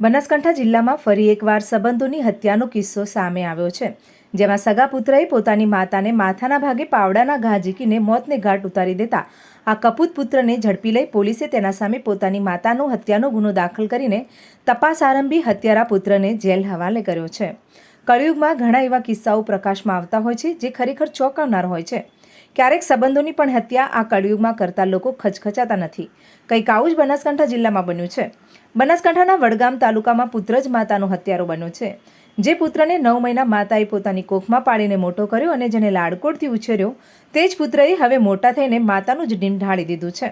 બનાસકાંઠા જિલ્લામાં ફરી એકવાર સંબંધોની હત્યાનો કિસ્સો સામે આવ્યો છે. જેમાં સગા પુત્રએ પોતાની માતાને માથાના ભાગે પાવડાના ઘા ઝીકીને મોતને ઘાટ ઉતારી દેતા આ કપૂત પુત્રને ઝડપી લઈ પોલીસે તેના સામે પોતાની માતાનો હત્યાનો ગુનો દાખલ કરીને તપાસ આરંભી હત્યારા પુત્રને જેલ હવાલે કર્યો છે. કળિયુગમાં ઘણા એવા કિસ્સાઓ પ્રકાશમાં આવતા હોય છે જે ખરેખર ચોંકાવનાર હોય છે. ક્યારેક સંબંધોની પણ હત્યા આ કળિયુગમાં કરતા લોકો ખચખચાતા નથી. કંઈક આવું જ બનાસકાંઠા જિલ્લામાં બન્યું છે. બનાસકાંઠાના વડગામ તાલુકામાં પુત્ર જ માતાનો હત્યારો બન્યો છે. જે પુત્રને નવ મહિના માતાએ પોતાની કોખમાં પાડીને મોટો કર્યો અને જેને લાડકોડથી ઉછેર્યો, તે જ પુત્રએ હવે મોટા થઈને માતાનું જ ડીમ ઢાળી દીધું છે.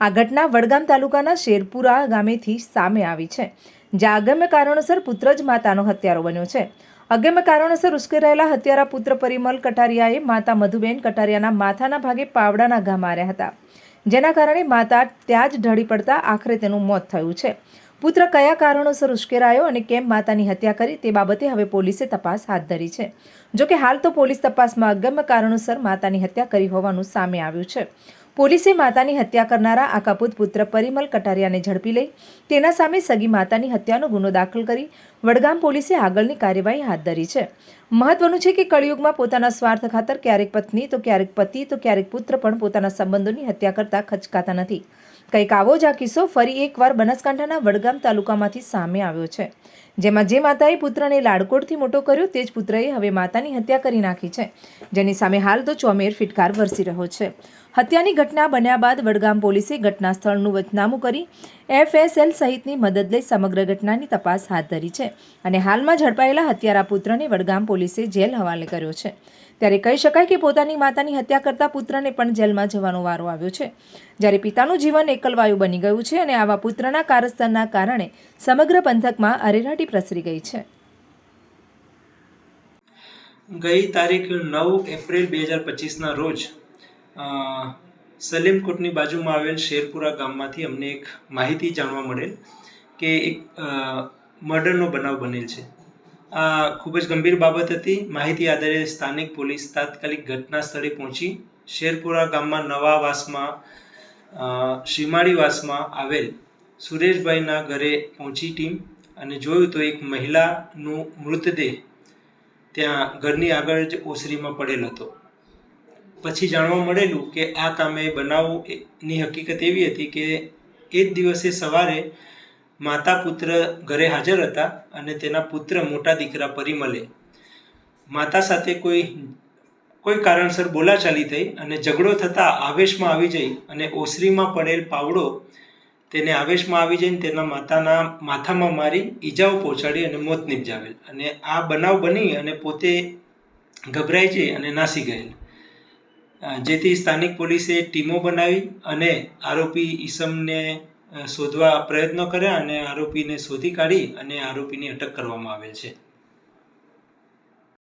આ ઘટના વડગામ તાલુકાના શેરપુરા ગામેથી સામે આવી છે, જ્યાં અગમ્ય કારણોસર પુત્ર જ માતાનો હત્યારો બન્યો છે. અગમ્ય કારણોસર ઉશ્કેરાયેલા હત્યારા પુત્ર પરિમલ કટારિયાએ માતા મધુબેન કટારિયાના માથાના ભાગે પાવડાના ઘા માર્યા હતા, જેના કારણે માતા ત્યાં જ ઢળી પડતા આખરે તેનું મોત થયું છે. પુત્ર કયા કારણોસર ઉશ્કેરાયો અને કેમ માતાની હત્યા કરી તે બાબતે હવે પોલીસે તપાસ હાથ ધરી છે. જોકે હાલ તો પોલીસ તપાસમાં અગમ્ય કારણોસર માતાની હત્યા કરી હોવાનું સામે આવ્યું છે. પોલીસે માતાની હત્યા કરનારા આ કપૂત પુત્ર પરિમલ કટારિયાને ઝડપી લઈ તેના સામે સગી માતાની હત્યાનો ગુનો દાખલ કરી વડગામ પોલીસે આગળની કાર્યવાહી હાથ ધરી છે. મહત્વનું છે કે કળિયુગમાં પોતાના સ્વાર્થ ખાતર ક્યારેક પત્ની તો ક્યારેક પતિ તો ક્યારેક પુત્ર પણ પોતાના સંબંધોની હત્યા કરતા ખચકાતા નથી. કંઈક આવો જ આ કિસ્સો ફરી એકવાર બનાસકાંઠાના વડગામ તાલુકામાંથી સામે આવ્યો છે. જેમાં જે માતાએ પુત્રને લાડકોડથી મોટો કર્યો તે જ પુત્રએ હવે માતાની હત્યા કરી નાખી છે. જેની સામે હાલ તો ચોમેર ફિટકાર વરસી રહ્યો છે. હત્યાની ઘટના બન્યા બાદ વડગામ પોલીસે ઘટના સ્થળનું વચનામું કરી એફએસએલ સહિતની મદદ લઈ સમગ્ર ઘટનાની તપાસ હાથ ધરી છે અને હાલમાં ઝડપાયેલા હત્યારા પુત્રને વડગામ પોલીસે જેલ હવાલે કર્યો છે. ત્યારે કહી શકાય કે પોતાની માતાની હત્યા કરતા પુત્રને પણ જેલમાં જવાનો વારો આવ્યો છે. જ્યારે પિતાનું જીવન એકલવાયુ બની ગયું છે અને આવા પુત્રના કારસ્તાનના કારણે સમગ્ર પંથકમાં અરેરાટી પ્રસરી ગઈ છે. ગઈ તારીખ નવ એપ્રિલ બે હજાર પચીસના રોજ સલીમકોટની બાજુમાં આવેલ શેરપુરા ગામમાંથી અમને એક માહિતી જાણવા મળેલ કે એક મર્ડરનો બનાવ બનેલ છે. આ ખૂબ જ ગંભીર બાબત હતી. માહિતી આધારે સ્થાનિક પોલીસ તાત્કાલિક ઘટના સ્થળે પહોંચી શેરપુરા ગામમાં નવાવાસમાં અ, સીમાડીવાસમાં આવેલ સુરેશભાઈના ઘરે પહોંચી ટીમ અને જોયું તો એક મહિલાનું મૃતદેહ ત્યાં ઘરની આગળ જ ઓસરીમાં પડેલ હતો. પછી જાણવા મળેલું કે આ કામે બનાવની હકીકત એવી હતી કે એ જ દિવસે સવારે માતા પુત્ર ઘરે હાજર હતા અને તેના પુત્ર મોટા દીકરા પરિમલે માતા સાથે કોઈ કોઈ કારણસર બોલાચાલી થઈ અને ઝઘડો થતાં આવેશમાં આવી જઈ અને ઓસરીમાં પડેલ પાવડો તેને આવેશમાં આવી જઈને તેના માતાના માથામાં મારી ઈજાઓ પહોંચાડી અને મોત નિપજાવેલ. અને આ બનાવ બની અને પોતે ગભરાઈ જઈ અને નાસી ગયેલ. જેથી સ્થાનિક પોલીસે ટીમો બનાવી અને આરોપી ઈસમને શોધવા પ્રયત્નો કર્યા અને આરોપીને શોધી કાઢી અને આરોપીની અટક કરવામાં આવેલ છે.